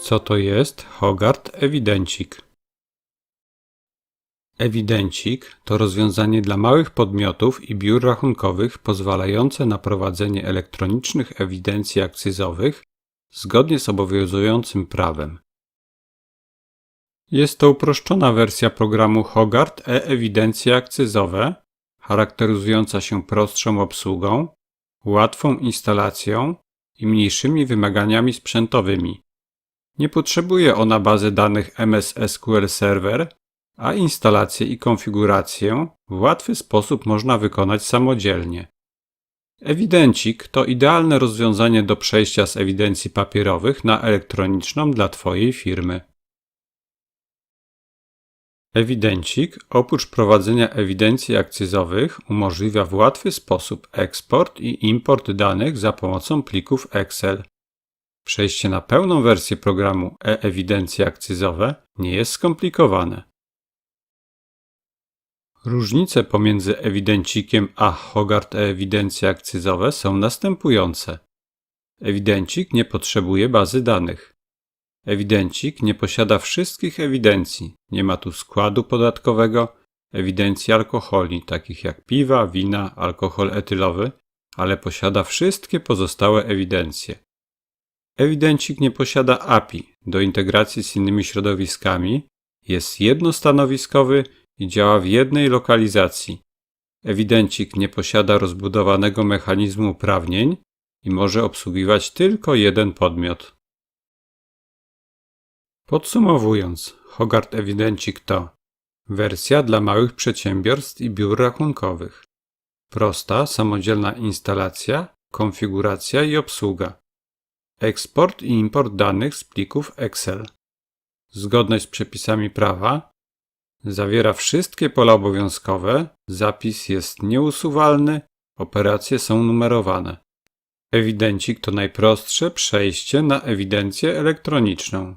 Co to jest Hogarth Ewidencik? Ewidencik to rozwiązanie dla małych podmiotów i biur rachunkowych pozwalające na prowadzenie elektronicznych ewidencji akcyzowych zgodnie z obowiązującym prawem. Jest to uproszczona wersja programu Hogarth e-ewidencje akcyzowe, charakteryzująca się prostszą obsługą, łatwą instalacją i mniejszymi wymaganiami sprzętowymi. Nie potrzebuje ona bazy danych MS SQL Server, a instalację i konfigurację w łatwy sposób można wykonać samodzielnie. Ewidencik to idealne rozwiązanie do przejścia z ewidencji papierowych na elektroniczną dla Twojej firmy. Ewidencik oprócz prowadzenia ewidencji akcyzowych umożliwia w łatwy sposób eksport i import danych za pomocą plików Excel. Przejście na pełną wersję programu e-ewidencje akcyzowe nie jest skomplikowane. Różnice pomiędzy ewidencikiem a Hogarth e-ewidencje akcyzowe są następujące. Ewidencik nie potrzebuje bazy danych. Ewidencik nie posiada wszystkich ewidencji. Nie ma tu składu podatkowego, ewidencji alkoholi, takich jak piwa, wina, alkohol etylowy, ale posiada wszystkie pozostałe ewidencje. Ewidencik nie posiada API do integracji z innymi środowiskami, jest jednostanowiskowy i działa w jednej lokalizacji. Ewidencik nie posiada rozbudowanego mechanizmu uprawnień i może obsługiwać tylko jeden podmiot. Podsumowując, Hogarth Ewidencik to wersja dla małych przedsiębiorstw i biur rachunkowych. Prosta, samodzielna instalacja, konfiguracja i obsługa. Eksport i import danych z plików Excel. Zgodność z przepisami prawa. Zawiera wszystkie pola obowiązkowe, zapis jest nieusuwalny, operacje są numerowane. Ewidencik to najprostsze przejście na ewidencję elektroniczną.